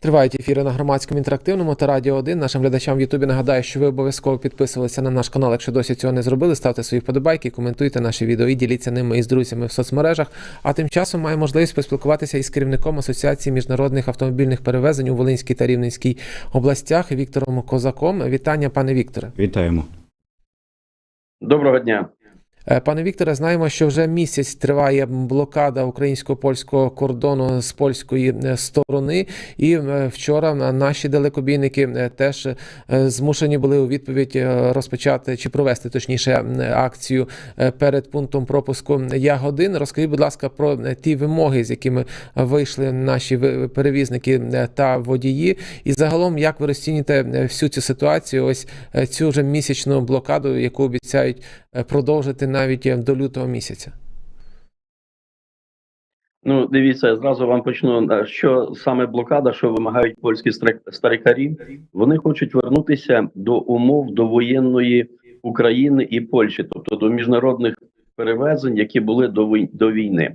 Тривають ефіри на громадському інтерактивному та радіо 1. Нашим глядачам в Ютубі нагадаю, що ви обов'язково підписувалися на наш канал. Якщо досі цього не зробили, ставте свої вподобайки, коментуйте наші відео і діліться ними із друзями в соцмережах. А тим часом маю можливість поспілкуватися із керівником Асоціації міжнародних автомобільних перевезень у Волинській та Рівненській областях Віктором Козаком. Вітання, пане Вікторе. Вітаємо. Доброго дня. Е, Пане Вікторе, знаємо, що вже місяць триває блокада українсько-польського кордону з польської е, сторони, і е, вчора наші далекобійники теж змушені були у відповідь розпочати чи провести точніше акцію перед пунктом пропуску Ягодин. Розкажіть, будь ласка, про ті вимоги, з якими вийшли наші перевізники та водії, і загалом як ви розцінюєте е, всю цю ситуацію? Ось цю вже місячну блокаду, яку обіцяють продовжити навіть е, до лютого місяця. Ну, дивіться, я зразу вам почну. е, Що саме блокада, що вимагають польські старикарі? Вони хочуть вернутися до умов довоєнної України і Польщі, тобто до міжнародних перевезень, які були до до війни.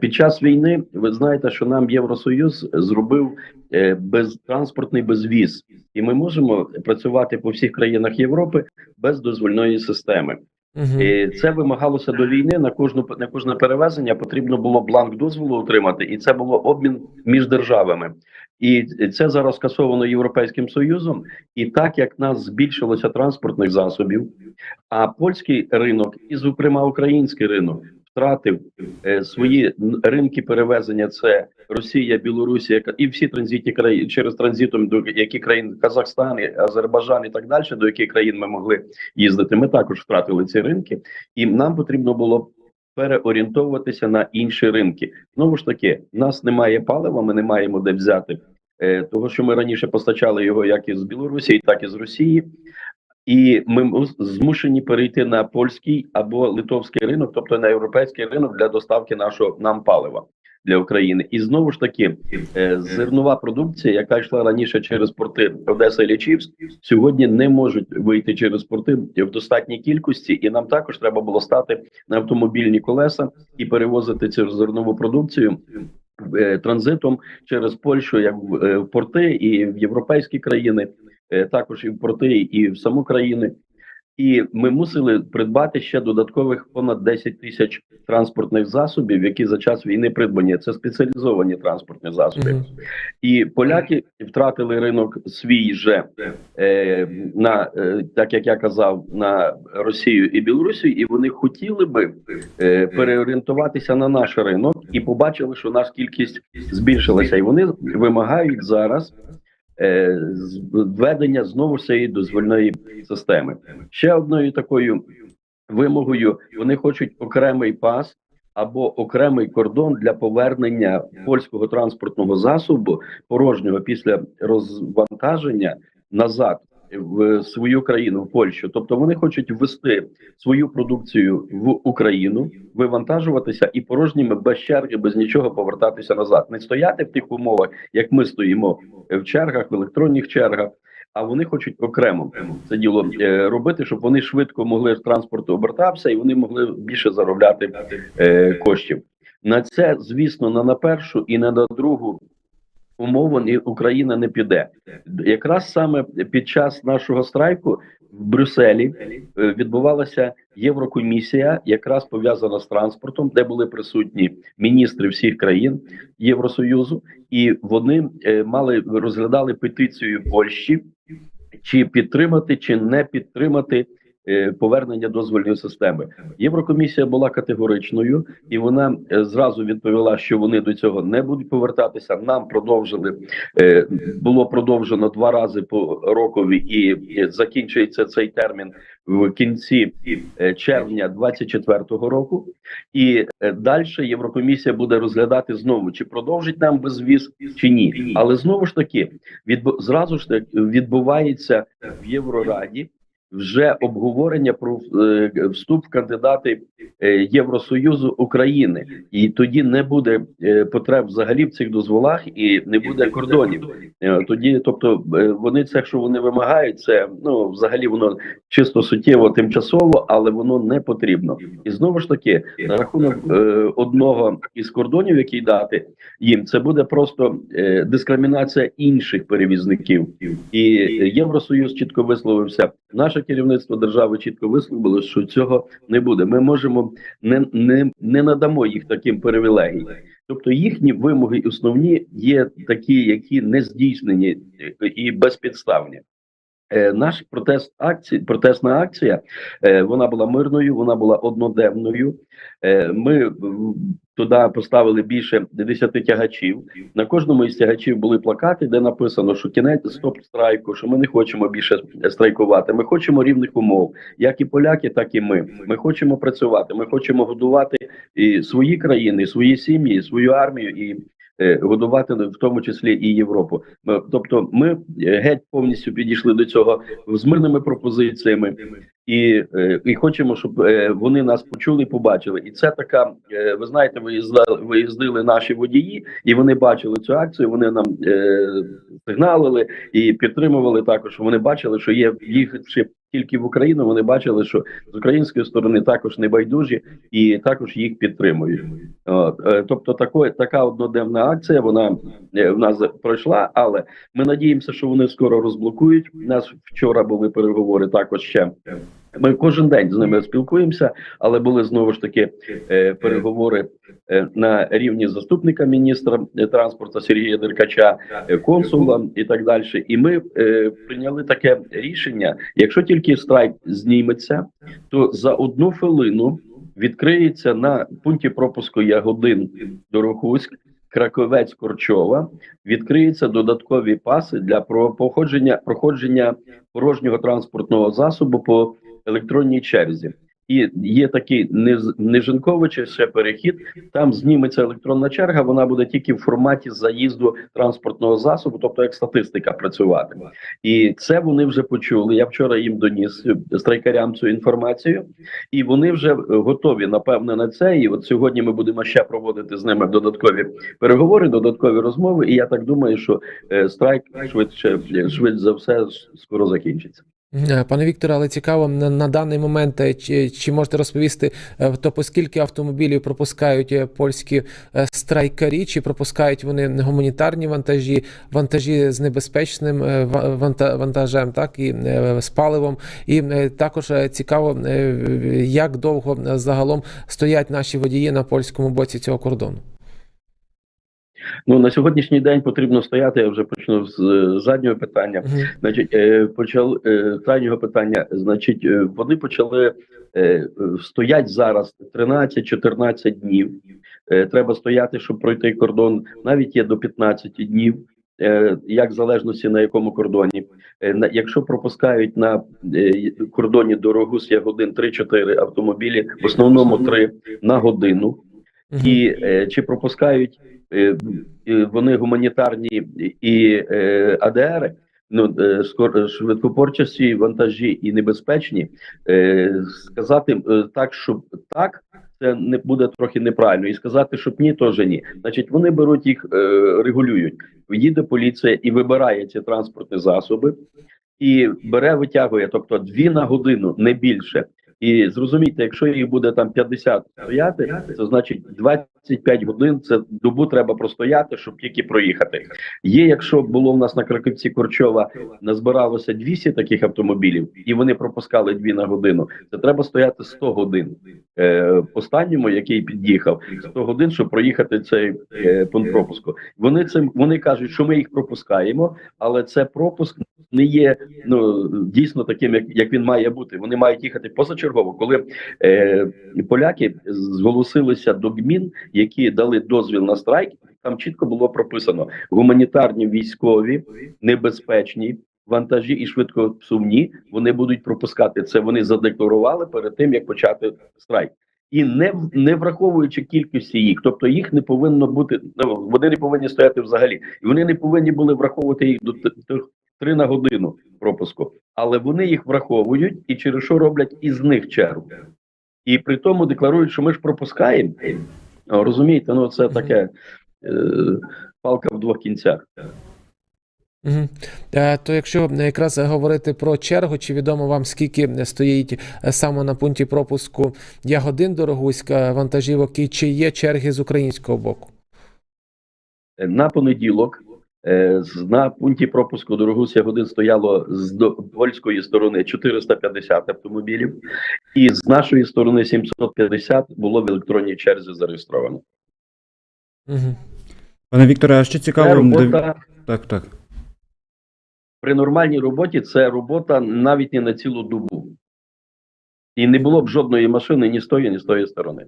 Під час війни ви знаєте, що нам Євросоюз зробив е, безтранспортний безвіз, і ми можемо працювати по всіх країнах Європи без дозвольної системи. Угу. І це вимагалося до війни. На кожну на кожне перевезення потрібно було бланк дозволу отримати, і це було обмін між державами. І це зараз скасовано Європейським Союзом. І так як нас збільшилося транспортних засобів, а польський ринок, і зокрема український ринок, втратив е, свої ринки перевезення. Це Росія, Білорусія і всі транзитні країни через транзитом до які країн Казахстан, Азербайджан і так далі, до яких країн ми могли їздити. Ми також втратили ці ринки, і нам потрібно було переорієнтовуватися на інші ринки. Знову ж таки, нас немає палива, ми не маємо де взяти. е, Того, що ми раніше постачали його як із Білорусі, так і з Росії, і ми змушені перейти на польський або литовський ринок, тобто на європейський ринок для доставки нашого нам палива для України. І знову ж таки, е, зернова продукція, яка йшла раніше через порти Одеса і Лічівськ, сьогодні не можуть вийти через порти в достатній кількості, і нам також треба було стати на автомобільні колеса і перевозити цю зернову продукцію. е, Транзитом через Польщу, як в е, порти і в європейські країни, також і в порти, і в саму країни. І ми мусили придбати ще додаткових понад 10 тисяч транспортних засобів, які за час війни придбані. Це спеціалізовані транспортні засоби. Мгм. І поляки втратили ринок свій же е, на е, так як я казав, на Росію і Білорусію, і вони хотіли би е, переорієнтуватися на наш ринок і побачили, що наша кількість збільшилася, і вони вимагають зараз. Е, Введення знову ж дозвольної системи. Ще одною такою вимогою вони хочуть окремий пас або окремий кордон для повернення польського транспортного засобу порожнього після розвантаження назад в свою країну в Польщу. Тобто вони хочуть ввести свою продукцію в Україну, вивантажуватися і порожніми без черги, без нічого повертатися назад, не стояти в тих умовах, як ми стоїмо в чергах, в електронних чергах. А вони хочуть окремо це діло е, робити, щоб вони швидко могли транспорту обертатися і вони могли більше заробляти е, коштів. На це, звісно, не на першу і не на другу умову ні Україна не піде. Якраз саме під час нашого страйку в Брюсселі е, відбувалася Єврокомісія, якраз пов'язана з транспортом, де були присутні міністри всіх країн Євросоюзу, і вони е, мали розглядали петицію Польщі, чи підтримати, чи не підтримати повернення дозвольної системи. Єврокомісія була категоричною, і вона е, зразу відповіла, що вони до цього не будуть повертатися. Нам продовжили е, було продовжено два рази по рокові, і, закінчується цей термін в кінці е, червня 24-го року. І е, далі Єврокомісія буде розглядати знову, чи продовжить нам безвіз, чи ні. Але знову ж таки, відбу... зразу ж відбувається в Єврораді вже обговорення про е, вступ в кандидати е, Євросоюзу України, і тоді не буде е, потреб взагалі в цих дозволах і не буде кордонів. Тоді, тобто, вони це, що вони вимагають, це ну взагалі воно чисто суттєво тимчасово, але воно не потрібно. І знову ж таки, на рахунок одного із кордонів, який дати їм, це буде просто дискримінація інших перевізників. І Євросоюз чітко висловився. Наше керівництво держави чітко висловило, що цього не буде. Ми можемо не, не, не надамо їх таким привілегій. Тобто їхні вимоги основні є такі, які не здійснені е, і безпідставні. Е, Наш протест акції, протестна акція, е, вона була мирною, вона була одноденною. Ми туди поставили більше 10 тягачів. На кожному із тягачів були плакати, де написано, що кінець стоп страйку, що ми не хочемо більше страйкувати. Ми хочемо рівних умов, як і поляки, так і ми. Ми хочемо працювати. Ми хочемо годувати і свої країни, свої сім'ї, свою армію і е, годувати в тому числі і Європу. Ми- Тобто, ми е, геть повністю підійшли до цього з мирними пропозиціями. І, е, і хочемо, щоб е, вони нас почули, побачили. І це така, е, ви знаєте, виїздили, наші водії, і вони бачили цю акцію. Вони нам сигналили і підтримували також. Вони бачили, що є їхавши тільки в Україну. Вони бачили, що з української сторони також небайдужі і також їх підтримують. Тобто, такої така одноденна акція вона в нас пройшла, але ми надіємося, що вони скоро розблокують. У нас вчора були переговори також ще. Ми кожен день з ними спілкуємося, але були знову ж таки е, переговори е, на рівні заступника міністра е, транспорту Сергія Деркача, е, консула і так далі. І ми е, прийняли таке рішення: якщо тільки страйк зніметься, то за одну хвилину відкриється на пункті пропуску Ягодин Дорохуськ. Краковець Корчова відкриються додаткові паси для походження проходження порожнього транспортного засобу по електронній черзі. І є такий Низ- ще перехід. Там зніметься електронна черга. Вона буде тільки в форматі заїзду транспортного засобу, тобто як статистика працювати. І це вони вже почули. Я вчора їм доніс страйкарям цю інформацію, і вони вже е, готові напевне на це. І от сьогодні ми будемо ще проводити з ними додаткові переговори, додаткові розмови. І я так думаю, що е, страйк швидше швидше за все скоро закінчиться. Е, Пане Вікторе, але цікаво на, на даний момент, е, чи, чи можете розповісти, е, то по скільки автомобілів пропускають польські страйкарі, чи пропускають вони гуманітарні вантажі, вантажі з небезпечним вантажем, так і з паливом. І також цікаво, як довго загалом стоять наші водії на польському боці цього кордону. Ну на сьогоднішній день потрібно стояти. Я вже почну з е, заднього питання. Мгм. Значить, е, почали е, крайнього питання. Значить, е, вони почали е, е, стоять зараз 13-14 днів. Е, треба стояти, щоб пройти кордон. Навіть є до 15 днів. Е, як в залежності на якому кордоні, Е, якщо пропускають на е, кордоні дорогу з годин 3-4 автомобілі, в основному 3 на годину, і е, чи пропускають е, е, вони гуманітарні і е, АДР, ну е, швидкопорчасті вантажі і небезпечні, е, сказати е, так, щоб так. Це не буде трохи неправильно, і сказати, щоб ні, теж ні. Значить, вони беруть їх, е, регулюють. Їде поліція і вибирає ці транспортні засоби, і бере, витягує, тобто дві на годину, не більше. І зрозумійте, якщо їх буде там 50 стояти, це значить 25 годин. Це добу треба простояти, щоб тільки проїхати. Є, якщо було в нас на Краківці Корчова, назбиралося 200 таких автомобілів, і вони пропускали дві на годину. Це треба стояти 100 годин. Е, останньому, який під'їхав, 100 годин, щоб проїхати цей е, пункт пропуску. Вони цим вони кажуть, що ми їх пропускаємо, але це пропуск не є ну дійсно таким, як, як він має бути. Вони мають їхати позачергово. Коли е, поляки зголосилися до ГМІН, які дали дозвіл на страйк, там чітко було прописано гуманітарні військові, небезпечні. Вантажі і швидкосувні вони будуть пропускати це. Вони задекларували перед тим, як почати страйк, і не не враховуючи кількості їх, тобто їх не повинно бути. Ну вони не повинні стояти взагалі, і вони не повинні були враховувати їх до тих 3 на годину пропуску. Але вони їх враховують і через що роблять із них чергу. І при тому декларують, що ми ж пропускаємо. Розумієте, ну це таке е, палка в двох кінцях. Угу. То якщо якраз говорити про чергу, чи відомо вам скільки стоїть е, саме на пункті пропуску Ягодин до Рогуська вантажівок, і чи є черги з українського боку? Е, На понеділок на пункті пропуску до Рогуся годин стояло з польської сторони 450 автомобілів, і з нашої сторони 750 було в електронній черзі зареєстровано. Угу. Пане Вікторе, а ще цікаво. робота Так, так. при нормальній роботі. Це робота навіть не на цілу добу. І не було б жодної машини ні з тої, ні з тої сторони.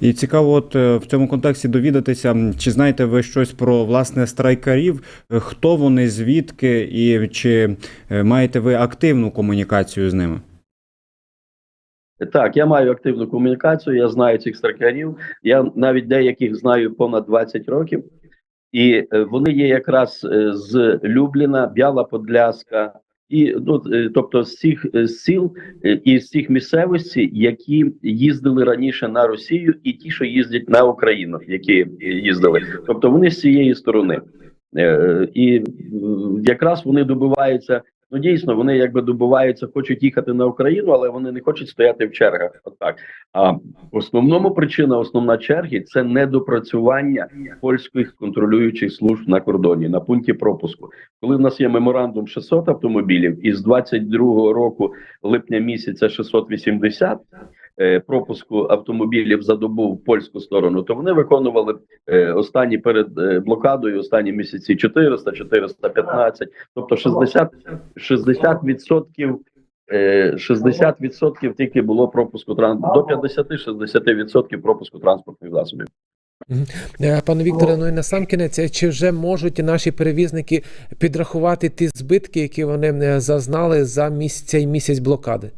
І цікаво, от е, в цьому контексті довідатися, чи знаєте ви щось про власне страйкарів, Е, хто вони, звідки, і чи е, маєте ви активну комунікацію з ними? Так, я маю активну комунікацію, я знаю цих страйкарів. Я навіть деяких знаю понад 20 років, і вони є якраз з Любліна, Бяла Подляска, і ну, е, тобто з цих е, сіл е, і з цих місцевостей, які їздили раніше на Росію, і ті, що їздять на Україну, які їздили. Тобто вони з цієї сторони. І якраз вони добиваються. Ну дійсно, вони якби добиваються, хочуть їхати на Україну, але вони не хочуть стояти в чергах. Отак. А в основному причина, основна черги це недопрацювання польських контролюючих служб на кордоні на пункті пропуску. Коли в нас є меморандум 600 автомобілів, і з 22 року липня місяця 680 е, пропуску автомобілів за добу в польську сторону, то вони виконували е, останні перед е, блокадою, останні місяці 400, 415, тобто 60, 60 відсотків. 60% відсотків тільки було пропуску тран до 50-60% відсотків пропуску транспортних засобів. Е, Пане Вікторе, ну і на сам кінець, е, чи вже можуть наші перевізники підрахувати ті збитки, які вони е, зазнали за місяць цей місяць блокади?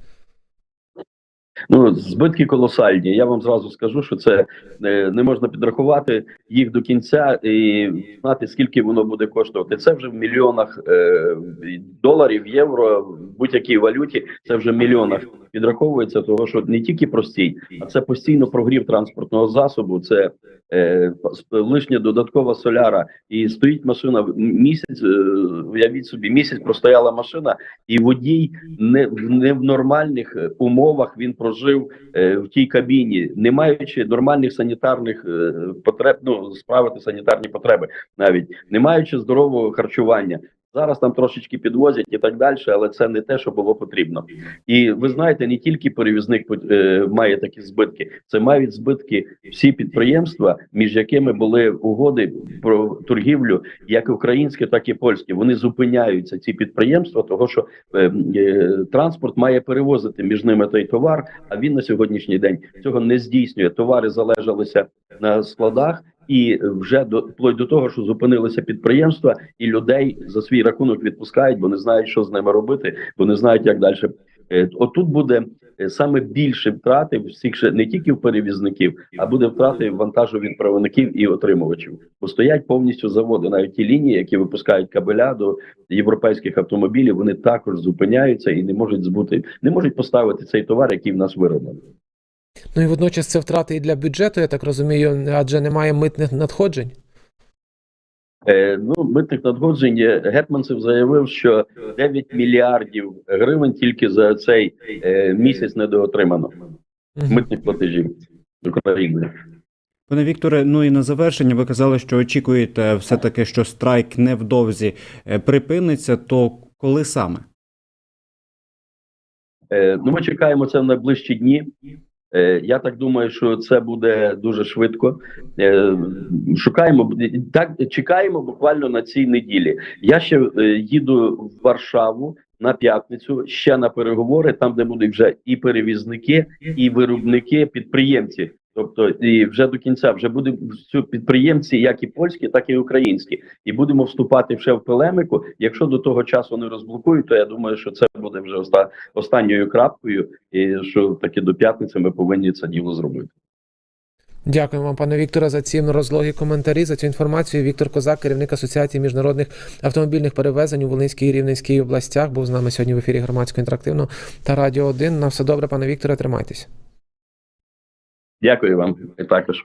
Ну збитки колосальні. Я вам зразу скажу, що це е, не можна підрахувати їх до кінця і знати скільки воно буде коштувати. Це вже в мільйонах е, доларів, євро, в будь-якій валюті. Це вже в мільйонах підраховується, того що не тільки простій, а це постійно прогрів транспортного засобу. Це е, лишня додаткова соляра, і стоїть машина місяць. Е, уявіть собі, місяць простояла машина, і водій не не в нормальних умовах він прожив е, в тій кабіні, не маючи нормальних санітарних е, потреб, ну справити санітарні потреби, навіть не маючи здорового харчування. Зараз там трошечки підвозять і так далі, але це не те, що було потрібно. І ви знаєте, не тільки перевізник е, має такі збитки, це мають збитки всі підприємства, між якими були угоди про торгівлю, як українське, так і польське. Вони зупиняються ці підприємства, того що е, е, транспорт має перевозити між ними той товар. А він на сьогоднішній день цього не здійснює. Товари залежалися на складах. І вже до вплоть до того, що зупинилися підприємства, і людей за свій рахунок відпускають, бо не знають, що з ними робити, бо не знають, як далі. Е, Отут буде е, саме більше втрати всіх не тільки в перевізників, а буде втрати вантажу вантажовідправників і отримувачів. Бо стоять повністю заводи, навіть ті лінії, які випускають кабеля до європейських автомобілів, вони також зупиняються і не можуть збути, не можуть поставити цей товар, який в нас вироблений. Ну і водночас це втрати і для бюджету, я так розумію, адже немає митних надходжень. Е, ну, митних надходжень Гетманцев заявив, що 9 мільярдів гривень тільки за цей е, місяць недоотримано митних платежів з України. Пане Вікторе, ну і на завершення ви казали, що очікуєте все-таки, що страйк невдовзі е, припиниться. То коли саме? Е, ну, ми чекаємо це в найближчі дні. Е, я так думаю, що це буде дуже швидко. Е, шукаємо так, чекаємо буквально на цій неділі. Я ще е, їду в Варшаву на п'ятницю ще на переговори, там де будуть вже і перевізники, і виробники, підприємці. Тобто, і вже до кінця вже буде підприємці, як і польські, так і українські, і будемо вступати ще в полеміку. Якщо до того часу не розблокують, то я думаю, що це буде вже оста- останньою крапкою, і що таки до п'ятниці ми повинні це діло зробити. Дякуємо вам, пане Вікторе, за ці розлогі коментарі, за цю інформацію. Віктор Козак, керівник Асоціації міжнародних автомобільних перевезень у Волинській і Рівненській областях, був з нами сьогодні в ефірі громадського інтерактивного та радіо 1. На все добре, пане Вікторе, тримайтесь. Дякую вам також.